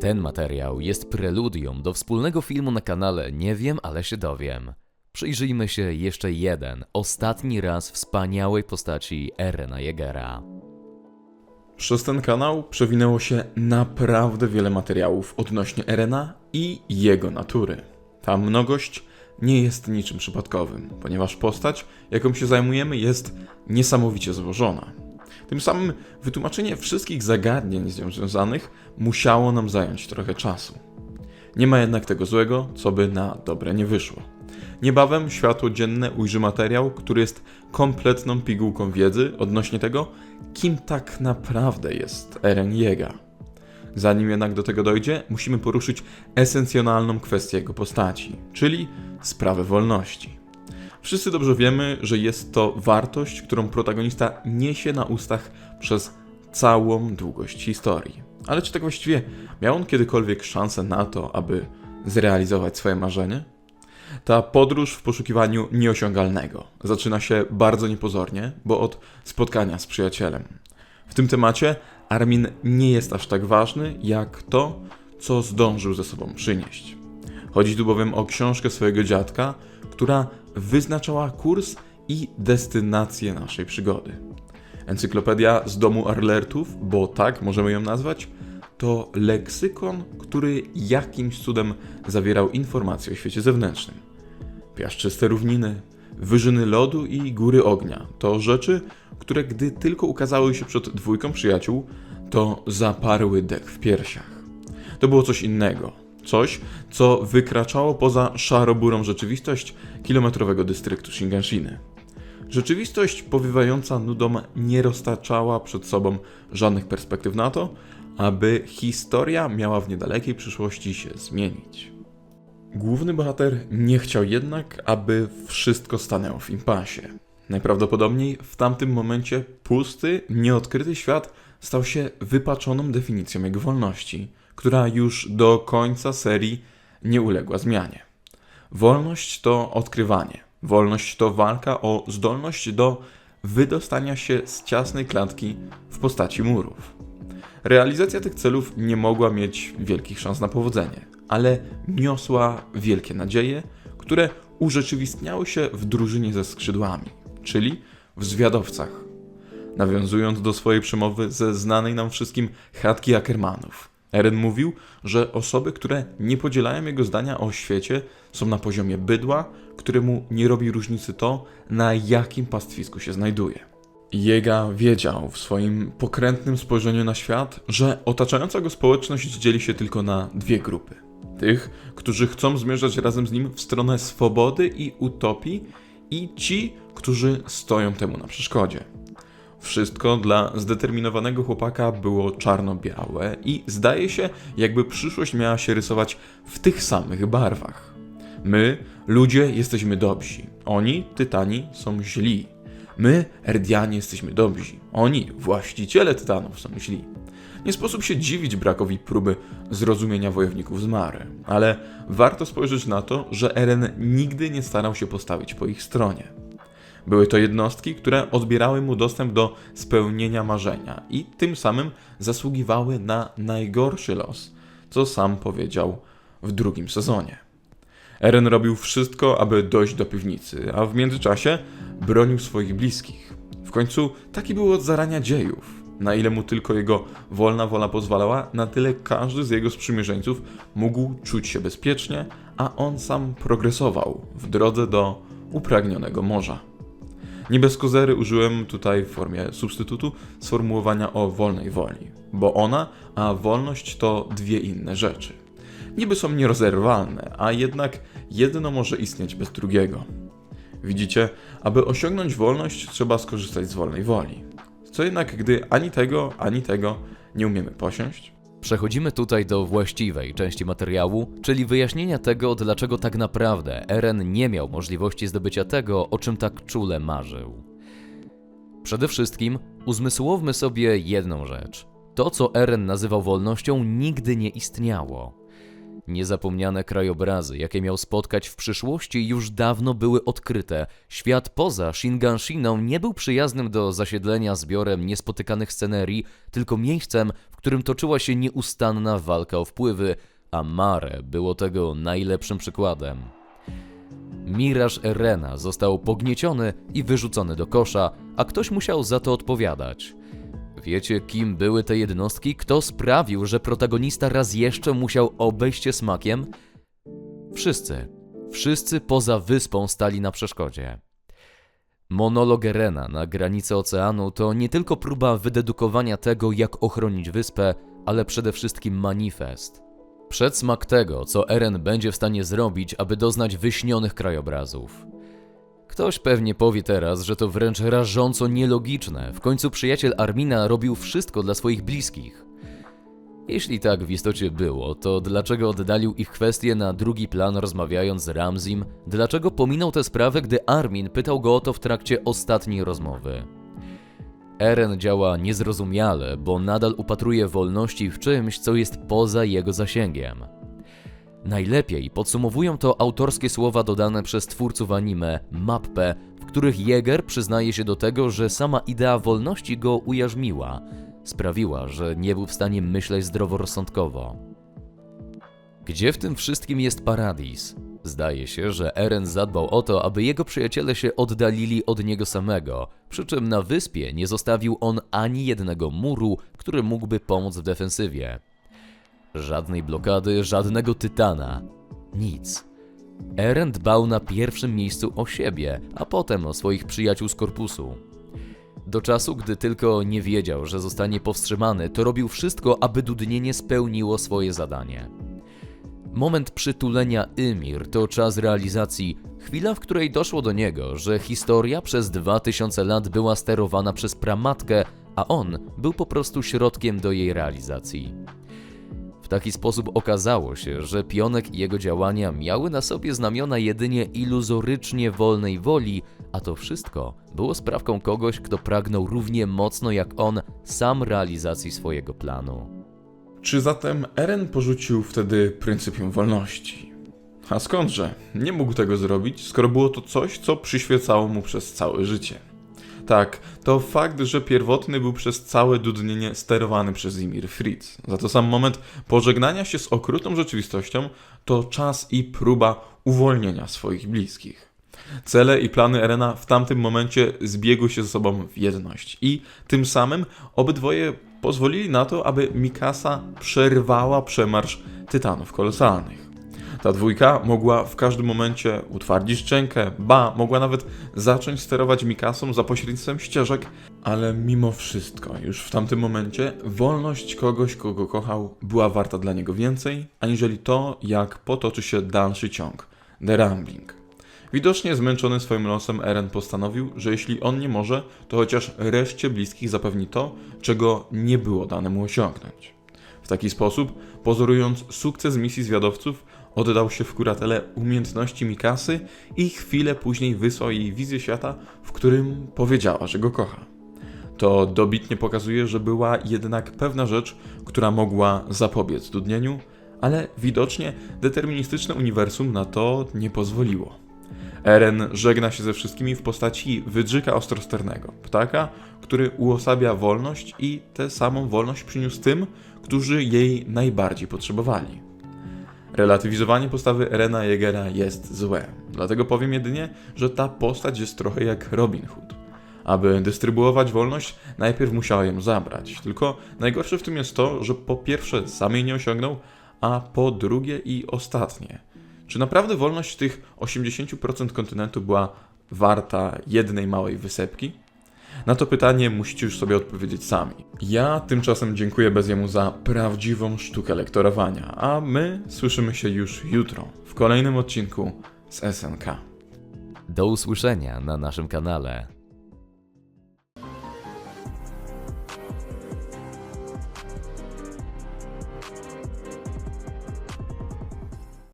Ten materiał jest preludium do wspólnego filmu na kanale Nie wiem, ale się dowiem. Przyjrzyjmy się jeszcze jeden, ostatni raz wspaniałej postaci Erena Jegera. Przez ten kanał przewinęło się naprawdę wiele materiałów odnośnie Erena i jego natury. Ta mnogość nie jest niczym przypadkowym, ponieważ postać, jaką się zajmujemy, jest niesamowicie złożona. Tym samym wytłumaczenie wszystkich zagadnień z nią związanych musiało nam zająć trochę czasu. Nie ma jednak tego złego, co by na dobre nie wyszło. Niebawem światło dzienne ujrzy materiał, który jest kompletną pigułką wiedzy odnośnie tego, kim tak naprawdę jest Eren Jega. Zanim jednak do tego dojdzie, musimy poruszyć esencjonalną kwestię jego postaci, czyli sprawę wolności. Wszyscy dobrze wiemy, że jest to wartość, którą protagonista niesie na ustach przez całą długość historii. Ale czy tak właściwie miał on kiedykolwiek szansę na to, aby zrealizować swoje marzenie? Ta podróż w poszukiwaniu nieosiągalnego zaczyna się bardzo niepozornie, bo od spotkania z przyjacielem. W tym temacie Armin nie jest aż tak ważny, jak to, co zdążył ze sobą przynieść. Chodzi tu bowiem o książkę swojego dziadka, która wyznaczała kurs i destynację naszej przygody. Encyklopedia z domu Arlertów, bo tak możemy ją nazwać, to leksykon, który jakimś cudem zawierał informacje o świecie zewnętrznym. Piaszczyste równiny, wyżyny lodu i góry ognia to rzeczy, które gdy tylko ukazały się przed dwójką przyjaciół, to zaparły dech w piersiach. To było coś innego. Coś, co wykraczało poza szaroburą rzeczywistość kilometrowego dystryktu Shinganshiny. Rzeczywistość powiewająca nudą nie roztaczała przed sobą żadnych perspektyw na to, aby historia miała w niedalekiej przyszłości się zmienić. Główny bohater nie chciał jednak, aby wszystko stanęło w impasie. Najprawdopodobniej w tamtym momencie pusty, nieodkryty świat stał się wypaczoną definicją jego wolności, która już do końca serii nie uległa zmianie. Wolność to odkrywanie. Wolność to walka o zdolność do wydostania się z ciasnej klatki w postaci murów. Realizacja tych celów nie mogła mieć wielkich szans na powodzenie, ale niosła wielkie nadzieje, które urzeczywistniały się w drużynie ze skrzydłami, czyli w zwiadowcach. Nawiązując do swojej przemowy ze znanej nam wszystkim chatki Ackermanów, Eren mówił, że osoby, które nie podzielają jego zdania o świecie, są na poziomie bydła, któremu nie robi różnicy to, na jakim pastwisku się znajduje. Jega wiedział w swoim pokrętnym spojrzeniu na świat, że otaczająca go społeczność dzieli się tylko na dwie grupy. Tych, którzy chcą zmierzać razem z nim w stronę swobody i utopii, i ci, którzy stoją temu na przeszkodzie. Wszystko dla zdeterminowanego chłopaka było czarno-białe i zdaje się, jakby przyszłość miała się rysować w tych samych barwach. My, ludzie, jesteśmy dobrzy. Oni, tytani, są źli. My, Erdianie, jesteśmy dobrzy. Oni, właściciele tytanów, są źli. Nie sposób się dziwić brakowi próby zrozumienia wojowników z Mary, ale warto spojrzeć na to, że Eren nigdy nie starał się postawić po ich stronie. Były to jednostki, które odbierały mu dostęp do spełnienia marzenia i tym samym zasługiwały na najgorszy los, co sam powiedział w drugim sezonie. Eren robił wszystko, aby dojść do piwnicy, a w międzyczasie bronił swoich bliskich. W końcu taki był od zarania dziejów. Na ile mu tylko jego wolna wola pozwalała, na tyle każdy z jego sprzymierzeńców mógł czuć się bezpiecznie, a on sam progresował w drodze do upragnionego morza. Nie bez kozery użyłem tutaj w formie substytutu sformułowania o wolnej woli, bo ona a wolność to dwie inne rzeczy. Niby są nierozerwalne, a jednak jedno może istnieć bez drugiego. Widzicie, aby osiągnąć wolność, trzeba skorzystać z wolnej woli. Co jednak, gdy ani tego, ani tego nie umiemy posiąść? Przechodzimy tutaj do właściwej części materiału, czyli wyjaśnienia tego, dlaczego tak naprawdę Eren nie miał możliwości zdobycia tego, o czym tak czule marzył. Przede wszystkim uzmysłowmy sobie jedną rzecz. To, co Eren nazywał wolnością, nigdy nie istniało. Niezapomniane krajobrazy, jakie miał spotkać w przyszłości, już dawno były odkryte. Świat poza Shinganshiną nie był przyjaznym do zasiedlenia zbiorem niespotykanych scenerii, tylko miejscem, w którym toczyła się nieustanna walka o wpływy, a Mare było tego najlepszym przykładem. Miraż Erena został pognieciony i wyrzucony do kosza, a ktoś musiał za to odpowiadać. Wiecie, kim były te jednostki? Kto sprawił, że protagonista raz jeszcze musiał obejść się smakiem? Wszyscy. Wszyscy poza wyspą stali na przeszkodzie. Monolog Erena na granicy oceanu to nie tylko próba wydedukowania tego, jak ochronić wyspę, ale przede wszystkim manifest. Przedsmak tego, co Eren będzie w stanie zrobić, aby doznać wyśnionych krajobrazów. Ktoś pewnie powie teraz, że to wręcz rażąco nielogiczne. W końcu przyjaciel Armina robił wszystko dla swoich bliskich. Jeśli tak w istocie było, to dlaczego oddalił ich kwestie na drugi plan rozmawiając z Ramzim? Dlaczego pominął tę sprawę, gdy Armin pytał go o to w trakcie ostatniej rozmowy? Eren działa niezrozumiale, bo nadal upatruje wolności w czymś, co jest poza jego zasięgiem. Najlepiej podsumowują to autorskie słowa dodane przez twórców anime Mappe, w których Jäger przyznaje się do tego, że sama idea wolności go ujarzmiła. Sprawiła, że nie był w stanie myśleć zdroworozsądkowo. Gdzie w tym wszystkim jest Paradis? Zdaje się, że Eren zadbał o to, aby jego przyjaciele się oddalili od niego samego, przy czym na wyspie nie zostawił on ani jednego muru, który mógłby pomóc w defensywie. Żadnej blokady, żadnego tytana. Nic. Eren dbał na pierwszym miejscu o siebie, a potem o swoich przyjaciół z korpusu. Do czasu, gdy tylko nie wiedział, że zostanie powstrzymany, to robił wszystko, aby dudnienie spełniło swoje zadanie. Moment przytulenia Ymir to czas realizacji, chwila, w której doszło do niego, że historia przez 2000 lat była sterowana przez pramatkę, a on był po prostu środkiem do jej realizacji. Taki sposób okazało się, że Pionek i jego działania miały na sobie znamiona jedynie iluzorycznie wolnej woli, a to wszystko było sprawką kogoś, kto pragnął równie mocno jak on sam realizacji swojego planu. Czy zatem Eren porzucił wtedy pryncypium wolności? A skądże? Nie mógł tego zrobić, skoro było to coś, co przyświecało mu przez całe życie. Tak, to fakt, że pierwotny był przez całe dudnienie sterowany przez Imir Fritz. Za to sam moment pożegnania się z okrutną rzeczywistością to czas i próba uwolnienia swoich bliskich. Cele i plany Erena w tamtym momencie zbiegły się ze sobą w jedność i tym samym obydwoje pozwolili na to, aby Mikasa przerwała przemarsz tytanów kolosalnych. Ta dwójka mogła w każdym momencie utwardzić szczękę, ba, mogła nawet zacząć sterować Mikasą za pośrednictwem ścieżek, ale mimo wszystko, już w tamtym momencie, wolność kogoś, kogo kochał, była warta dla niego więcej, aniżeli to, jak potoczy się dalszy ciąg The Rambling. Widocznie zmęczony swoim losem Eren postanowił, że jeśli on nie może, to chociaż reszcie bliskich zapewni to, czego nie było dane mu osiągnąć. W taki sposób, pozorując sukces misji zwiadowców, oddał się w kuratele umiejętności Mikasy i chwilę później wysłał jej wizję świata, w którym powiedziała, że go kocha. To dobitnie pokazuje, że była jednak pewna rzecz, która mogła zapobiec dudnieniu, ale widocznie deterministyczne uniwersum na to nie pozwoliło. Eren żegna się ze wszystkimi w postaci wydrzyka ostrosternego, ptaka, który uosabia wolność i tę samą wolność przyniósł tym, którzy jej najbardziej potrzebowali. Relatywizowanie postawy Erena Jegera jest złe, dlatego powiem jedynie, że ta postać jest trochę jak Robin Hood. Aby dystrybuować wolność, najpierw musiała ją zabrać. Tylko najgorsze w tym jest to, że po pierwsze sam jej nie osiągnął, a po drugie i ostatnie – czy naprawdę wolność tych 80% kontynentu była warta jednej małej wysepki? Na to pytanie musicie już sobie odpowiedzieć sami. Ja tymczasem dziękuję Beziemu za prawdziwą sztukę lektorowania, a my słyszymy się już jutro w kolejnym odcinku z SNK. Do usłyszenia na naszym kanale.